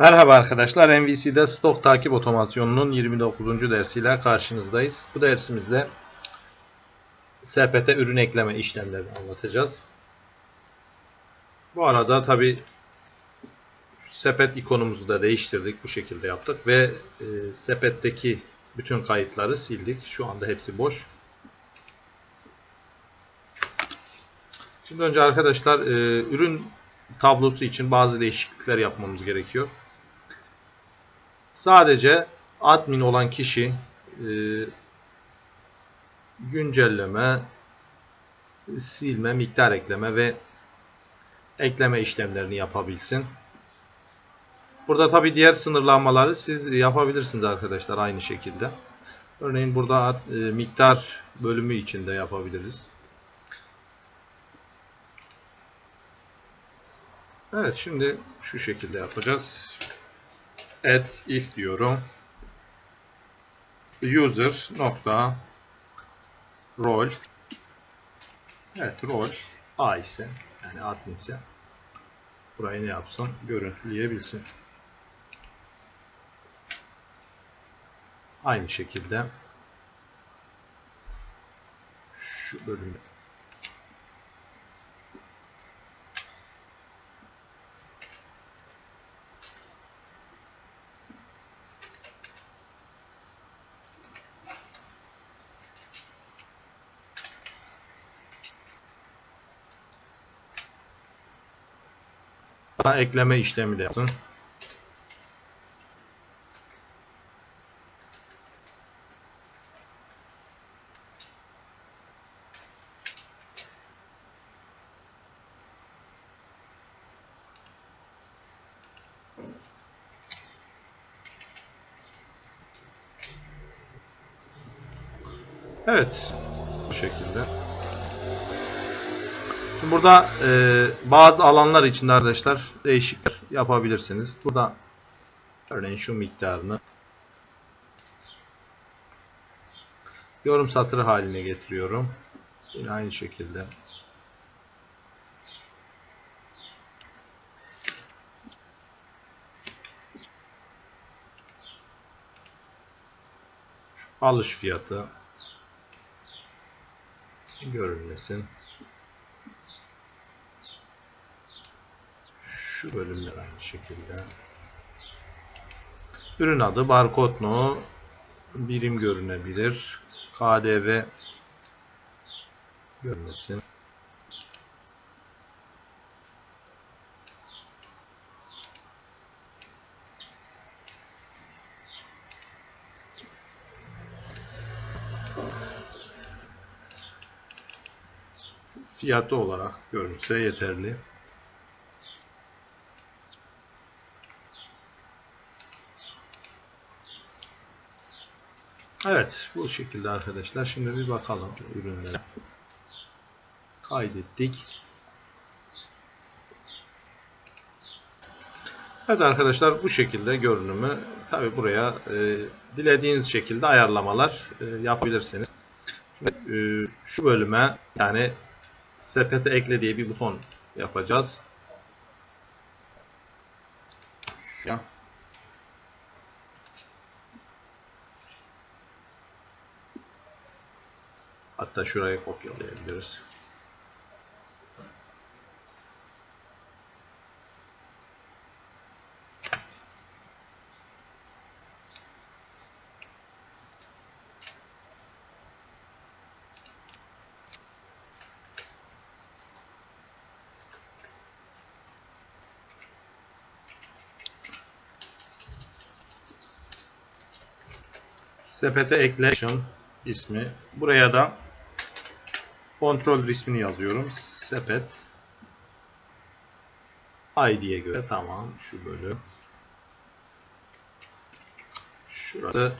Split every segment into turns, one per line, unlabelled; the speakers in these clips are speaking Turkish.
Merhaba arkadaşlar, MVC'de stok takip otomasyonunun 29. dersiyle karşınızdayız. Bu dersimizde sepete ürün ekleme işlemlerini anlatacağız. Bu arada tabi sepet ikonumuzu da değiştirdik, bu şekilde yaptık ve e, sepetteki bütün kayıtları sildik. Şu anda hepsi boş. Şimdi önce arkadaşlar e, ürün tablosu için bazı değişiklikler yapmamız gerekiyor. Sadece admin olan kişi e, güncelleme, silme, miktar ekleme ve ekleme işlemlerini yapabilsin. Burada tabi diğer sınırlanmaları siz yapabilirsiniz arkadaşlar aynı şekilde. Örneğin burada e, miktar bölümü içinde yapabiliriz. Evet şimdi şu şekilde yapacağız. Add if diyorum. User nokta rol Evet rol A ise yani admin ise burayı ne yapsın görüntüleyebilsin. Aynı şekilde şu bölümde ekleme işlemi de yapsın. Evet. Bu şekilde. Şimdi burada e, bazı alanlar için arkadaşlar değişiklikler yapabilirsiniz. Burada örneğin şu miktarını yorum satırı haline getiriyorum. Yine aynı şekilde. Alış fiyatı görünmesin. Şu bölümde aynı şekilde. Ürün adı barkod no birim görünebilir. KDV görmesin. Fiyatı olarak görünse yeterli. Evet bu şekilde arkadaşlar. Şimdi bir bakalım ürünlere. Kaydettik. Evet arkadaşlar bu şekilde görünümü tabi buraya e, dilediğiniz şekilde ayarlamalar e, yapabilirsiniz. Şimdi, e, şu bölüme yani sepete ekle diye bir buton yapacağız. Ya. Hatta şuraya kopyalayabiliriz. Sepete ekle action ismi. Buraya da kontrol ismini yazıyorum. Sepet ID'ye göre tamam şu bölüm. Şurası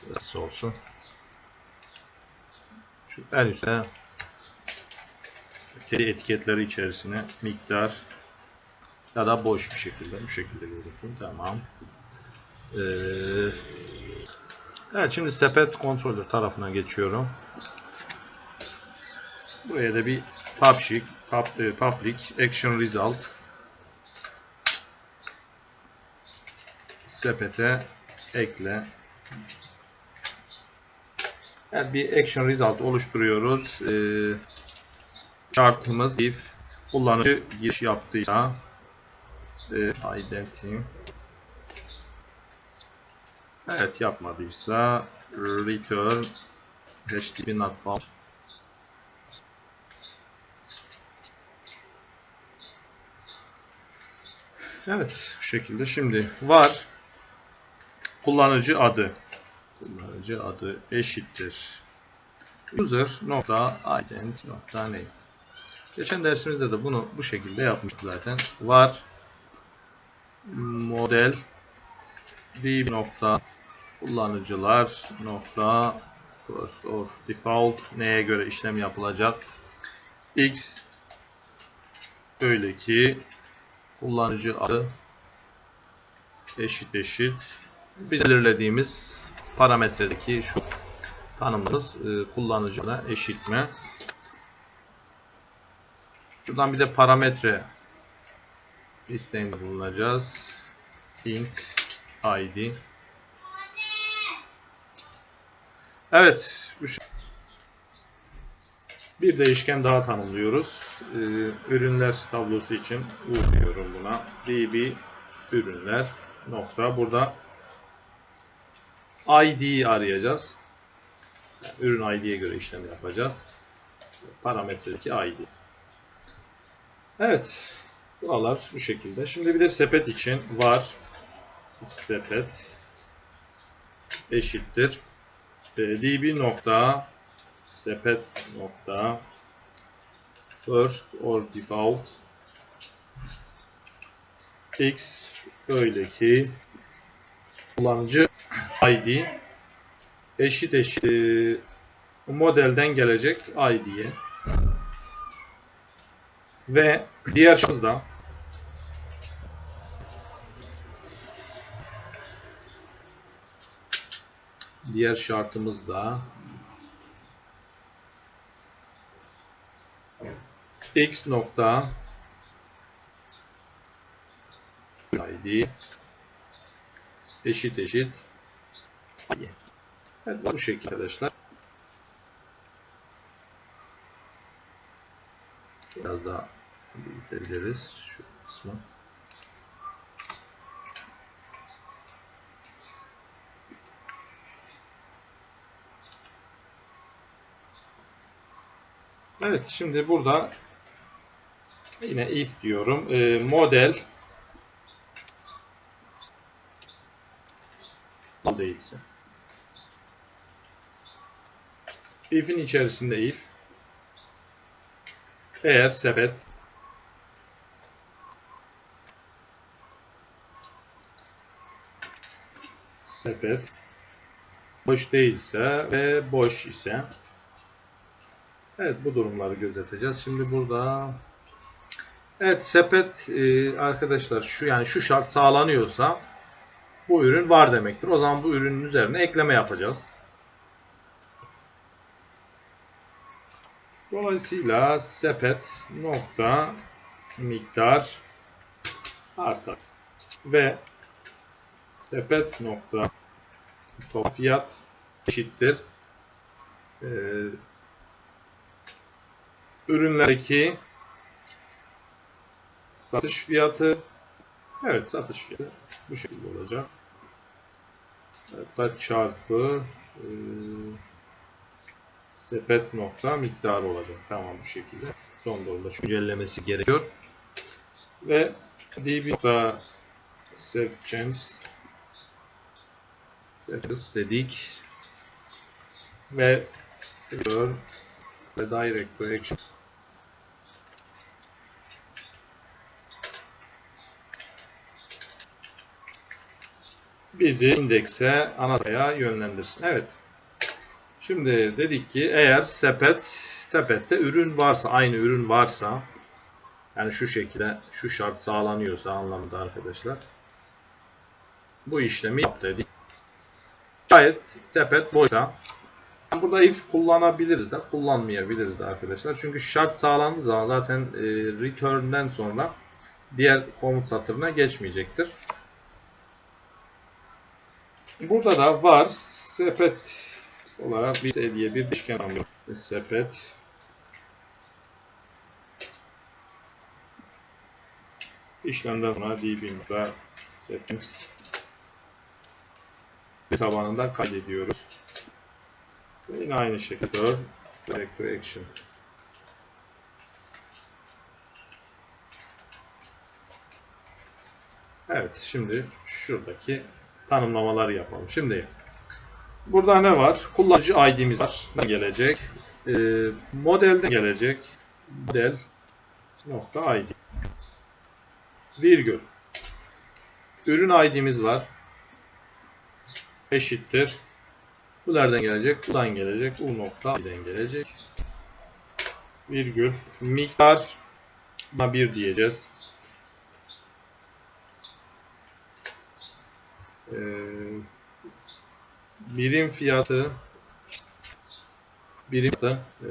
Şurası olsun. Şu en üstte kedi etiketleri içerisine miktar ya da boş bir şekilde bu şekilde gözüküyor. Tamam. Ee, evet şimdi sepet kontrolü tarafına geçiyorum. Buraya da bir PubShik pub- e, public action result sepete ekle. Evet, bir action result oluşturuyoruz. Ee, şartımız if kullanıcı giriş yaptıysa e, identity Evet. Yapmadıysa return http not found Evet bu şekilde. Şimdi var. Kullanıcı adı. Kullanıcı adı eşittir. User nokta ident nokta geçen dersimizde de bunu bu şekilde yapmıştık zaten. Var. Model. Bir nokta kullanıcılar nokta first or default neye göre işlem yapılacak x öyle ki kullanıcı adı eşit eşit belirlediğimiz parametredeki şu tanımımız e, kullanıcına eşit mi? Şuradan bir de parametre isteğinde bulunacağız. int id Evet, bir değişken daha tanımlıyoruz. Ee, ürünler tablosu için U diyorum buna. db ürünler nokta. Burada ID'yi arayacağız. Ürün ID'ye göre işlem yapacağız. Parametredeki ID. Evet. Buralar bu şekilde. Şimdi bir de sepet için var. Sepet eşittir. Db nokta sepet nokta. First or default. X öyle ki kullanıcı id eşit eşit e, modelden gelecek id'ye ve diğer şartımız diğer şartımız da x nokta id eşit eşit. Evet bu şekilde arkadaşlar. Biraz daha büyütebiliriz şu kısmı. Evet şimdi burada yine if diyorum. E, model değilse. If'in içerisinde if eğer sepet sepet boş değilse ve boş ise Evet bu durumları gözeteceğiz. Şimdi burada Evet sepet e, arkadaşlar şu yani şu şart sağlanıyorsa bu ürün var demektir. O zaman bu ürünün üzerine ekleme yapacağız. Dolayısıyla sepet nokta miktar artar ve sepet nokta fiyat eşittir e, ürünlerdeki satış fiyatı evet satış fiyatı bu şekilde olacak. Hatta çarpı e, sepet nokta miktarı olacak. Tamam bu şekilde. Son durumda güncellemesi gerekiyor. Ve db nokta settings dedik ve diyor ve direct action bizi indekse ana sayıya yönlendirsin. Evet. Şimdi dedik ki eğer sepet sepette ürün varsa aynı ürün varsa yani şu şekilde şu şart sağlanıyorsa anlamında arkadaşlar bu işlemi yap dedik. Şayet sepet boşsa Burada if kullanabiliriz de kullanmayabiliriz de arkadaşlar. Çünkü şart sağlandığı zaman zaten e, return'den sonra diğer komut satırına geçmeyecektir. Burada da var sepet olarak bir diye bir değişken alıyor. Sepet işlemden sonra db settings tabanında kaydediyoruz. Ve yine aynı şekilde directory action Evet şimdi şuradaki tanımlamaları yapalım. Şimdi burada ne var? Kullanıcı ID'miz var. Ne gelecek? Ee, modelden gelecek. Model nokta ID virgül ürün ID'miz var. Eşittir. Bu nereden gelecek? Buradan gelecek. U nokta ID'den gelecek. Virgül miktar 1 diyeceğiz. Ee, birim fiyatı birim fiyatı e,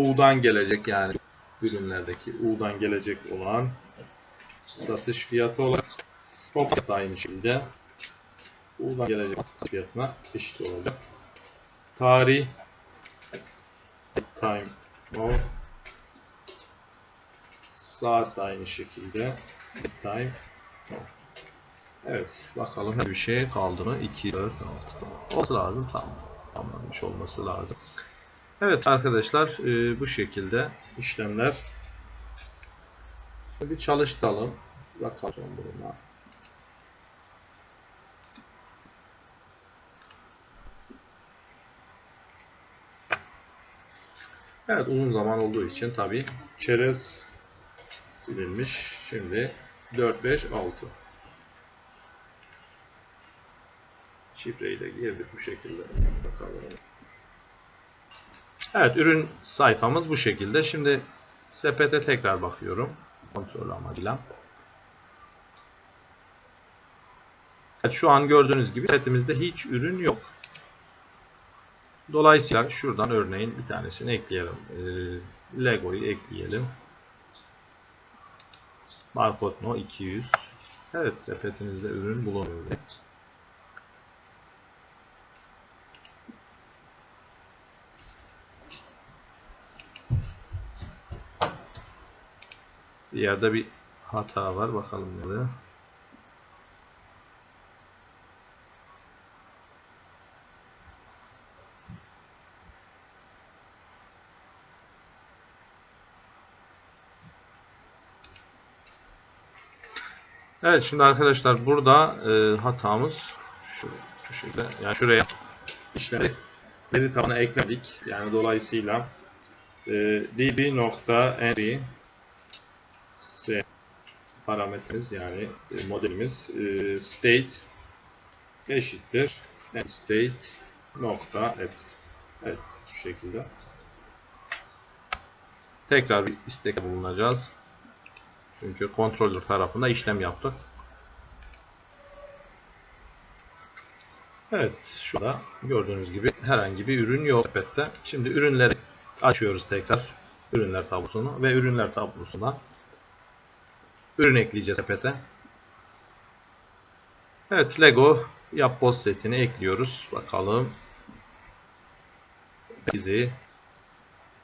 U'dan gelecek yani ürünlerdeki U'dan gelecek olan satış fiyatı olarak toplam da aynı şekilde U'dan gelecek fiyatına eşit olacak. Tarih time o saat aynı şekilde time o. Evet bakalım bir şey kaldı mı? 2 4 6 olması lazım tamam tamamlanmış olması lazım. Evet arkadaşlar e, bu şekilde işlemler bir çalıştıralım. Bakalım duruma. Evet uzun zaman olduğu için tabi çerez silinmiş. Şimdi 4 5 6 şifreyi de girdik bu şekilde. Bakalım. Evet ürün sayfamız bu şekilde. Şimdi sepete tekrar bakıyorum. Kontrol amacıyla. Evet, şu an gördüğünüz gibi sepetimizde hiç ürün yok. Dolayısıyla şuradan örneğin bir tanesini ekleyelim. Ee, Lego'yu ekleyelim. Barcode no 200. Evet sepetimizde ürün bulunuyor. Bir yerde bir hata var. Bakalım nerede. Evet şimdi arkadaşlar burada e, hatamız şu, şu şekilde yani şuraya işleri veri tabanına ekledik. Yani dolayısıyla e, db.entry parametremiz yani e, modelimiz e, state eşittir. State nokta evet. evet bu şekilde. Tekrar bir istek bulunacağız. Çünkü controller tarafında işlem yaptık. Evet şurada gördüğünüz gibi herhangi bir ürün yok sepette. Şimdi ürünleri açıyoruz tekrar ürünler tablosunu ve ürünler tablosuna ürün ekleyeceğiz sepete. Evet Lego yapboz setini ekliyoruz. Bakalım bizi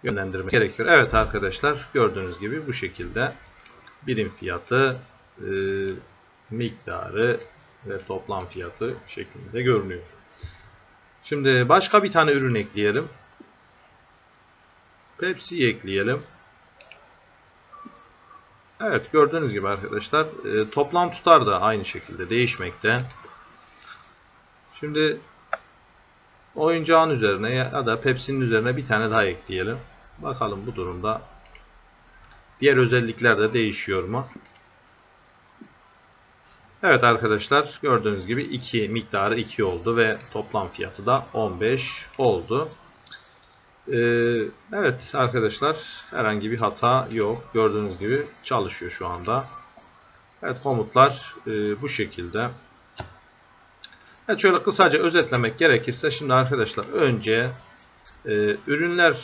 yönlendirmek gerekiyor. Evet arkadaşlar gördüğünüz gibi bu şekilde birim fiyatı, e, miktarı ve toplam fiyatı şeklinde görünüyor. Şimdi başka bir tane ürün ekleyelim. Pepsi'yi ekleyelim. Evet gördüğünüz gibi arkadaşlar e, toplam tutar da aynı şekilde değişmekte. Şimdi oyuncağın üzerine ya da Pepsi'nin üzerine bir tane daha ekleyelim. Bakalım bu durumda diğer özellikler de değişiyor mu? Evet arkadaşlar gördüğünüz gibi 2 miktarı 2 oldu ve toplam fiyatı da 15 oldu. Ee, evet arkadaşlar herhangi bir hata yok. Gördüğünüz gibi çalışıyor şu anda. Evet komutlar e, bu şekilde. Evet şöyle kısaca özetlemek gerekirse şimdi arkadaşlar önce e, ürünler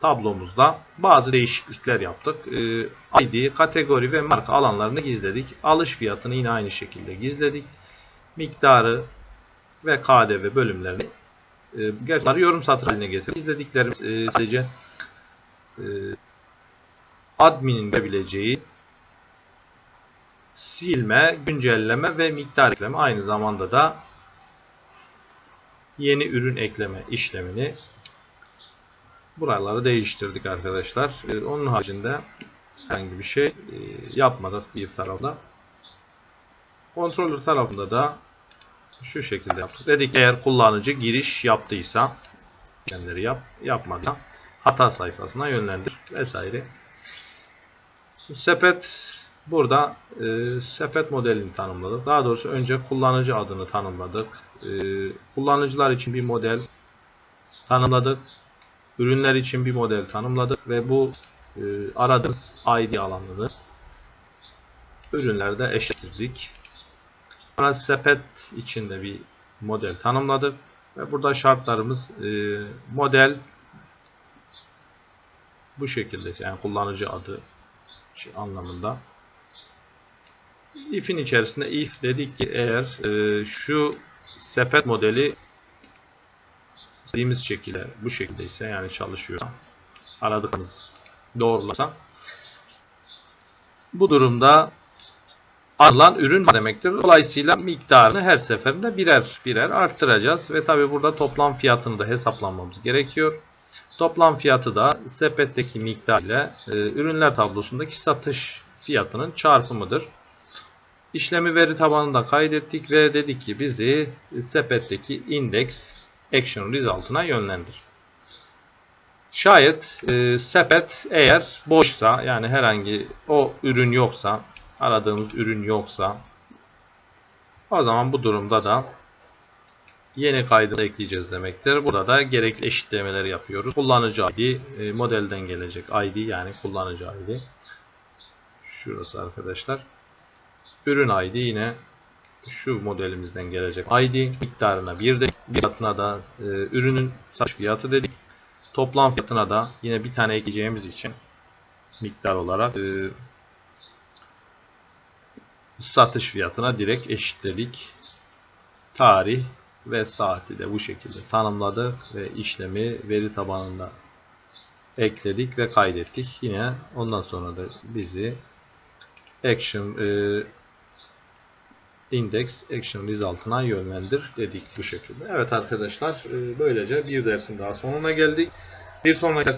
tablomuzda bazı değişiklikler yaptık. E, ID, kategori ve marka alanlarını gizledik. Alış fiyatını yine aynı şekilde gizledik. Miktarı ve KDV bölümlerini gerçekten yorum satır haline getirdik. Gizlediklerimiz e, sadece e, adminin verebileceği silme, güncelleme ve miktar ekleme aynı zamanda da yeni ürün ekleme işlemini buraları değiştirdik arkadaşlar. Ee, Onun haricinde herhangi bir şey e, yapmadık bir tarafta. Controller tarafında da şu şekilde yaptık. Dedik eğer kullanıcı giriş yaptıysa kendileri yap, yapmadıysa hata sayfasına yönlendir vesaire. Sepet burada e, sepet modelini tanımladık. Daha doğrusu önce kullanıcı adını tanımladık. E, kullanıcılar için bir model tanımladık. Ürünler için bir model tanımladık ve bu e, aradığımız ID alanını ürünlerde eşitledik. Sonra sepet içinde bir model tanımladık ve burada şartlarımız e, model bu şekilde yani kullanıcı adı şey anlamında. If'in içerisinde if dedik ki eğer e, şu sepet modeli istediğimiz şekilde bu şekilde ise yani çalışıyor aradıklarımız doğrulasa bu durumda alınan ürün demektir. Dolayısıyla miktarını her seferinde birer birer arttıracağız ve tabi burada toplam fiyatını da hesaplamamız gerekiyor. Toplam fiyatı da sepetteki miktar ile e, ürünler tablosundaki satış fiyatının çarpımıdır. İşlemi veri tabanında kaydettik ve dedik ki bizi sepetteki index action result'ına yönlendir. Şayet e, sepet eğer boşsa yani herhangi o ürün yoksa aradığımız ürün yoksa o zaman bu durumda da yeni kaydı ekleyeceğiz demektir. Burada da gerekli eşitlemeleri yapıyoruz. Kullanıcı ID e, modelden gelecek ID yani kullanıcı ID. Şurası arkadaşlar. Ürün ID yine şu modelimizden gelecek ID miktarına bir de fiyatına da e, ürünün satış fiyatı dedik. Toplam fiyatına da yine bir tane ekleyeceğimiz için miktar olarak e, satış fiyatına direkt eşitledik. Tarih ve saati de bu şekilde tanımladık ve işlemi veri tabanında ekledik ve kaydettik. Yine ondan sonra da bizi action e, index action result'ına yönlendir dedik bu şekilde. Evet arkadaşlar e, böylece bir dersin daha sonuna geldik. Bir sonraki